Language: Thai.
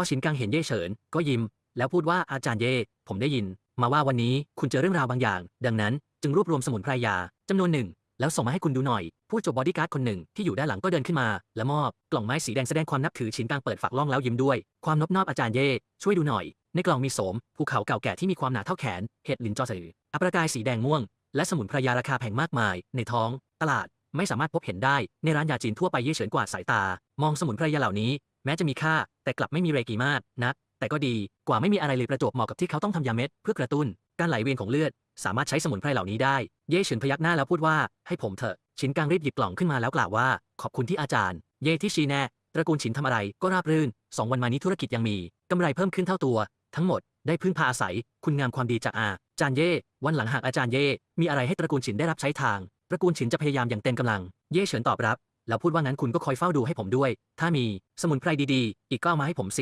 พอชินกังเห็นเย่เฉิน ก็ยิ้ม แล้วพูดว่าอาจารย์เย่ผมได้ยิน มาว่าวันนี้คุณเจอเรื่องราวบางอย่าง ดังนั้นจึงรวบรวมสมุนไพรยาจำนวนหนึ่ง แล้วส่งมาให้คุณดูหน่อย ผู้จบบอดี้การ์ดคนหนึ่งที่อยู่ด้านหลังก็เดินขึ้นมา และมอบกล่องไม้สีแดงแสดงความนับถือชินกังเปิดฝักล่องแล้วยิ้มด้วย ความนบนอบอาจารย์เย่ช่วยดูหน่อย ในกล่องมีโสมภูเขาเก่าแก่ที่มีความหนาเท่าแขน เห็ดลินจอสืออัปรากายสีแดงม่วงและสมุนไพรยาราคาแพงมากมาย ในท้อง ตลาด ไม่สามารถพบเห็นได้ในร้านยาจีนทั่วไปเย่เฉินกว่าดสายตา มองสมุนไพรยาเหล่านี้ แม้จะมีค่า แต่กลับไม่มีเรกีมากนัก แต่ก็ดีกว่าไม่มีอะไรเลยประจวบเหมาะกับที่เขาต้องทำยาเม็ดเพื่อกระตุ้น การไหลเวียนของเลือด สามารถใช้สมุนไพรเหล่านี้ได้ เย่เฉินพยักหน้าแล้วพูดว่าให้ผมเถอะชินกังรีบหยิบกล่องขึ้นมาแล้วกล่าวว่า ขอบคุณที่อาจารย์ เย่ที่ชี้แนะตระกูลฉินทำอะไรก็ราบรื่นสองวันมานี้ธุรกิจยังมีกำไรเพิ่มขึ้นเท่าตัว ทั้งหมดได้พึ่งพาอาศัย คุณงามความดีจากอาจารย์เย่วันหลังหากอาจารย์เย่มีอะไรให้ตระกูลฉินได้รับใช้ทาง ตระกูลฉินจะพยายามอย่างเต็มกำลัง เย่เฉินตอบรับ แล้วพูดว่างั้นคุณก็คอยเฝ้าดูให้ผมด้วย ถ้ามีสมุนไพรดีๆ อีกก็เอามาให้ผมสิ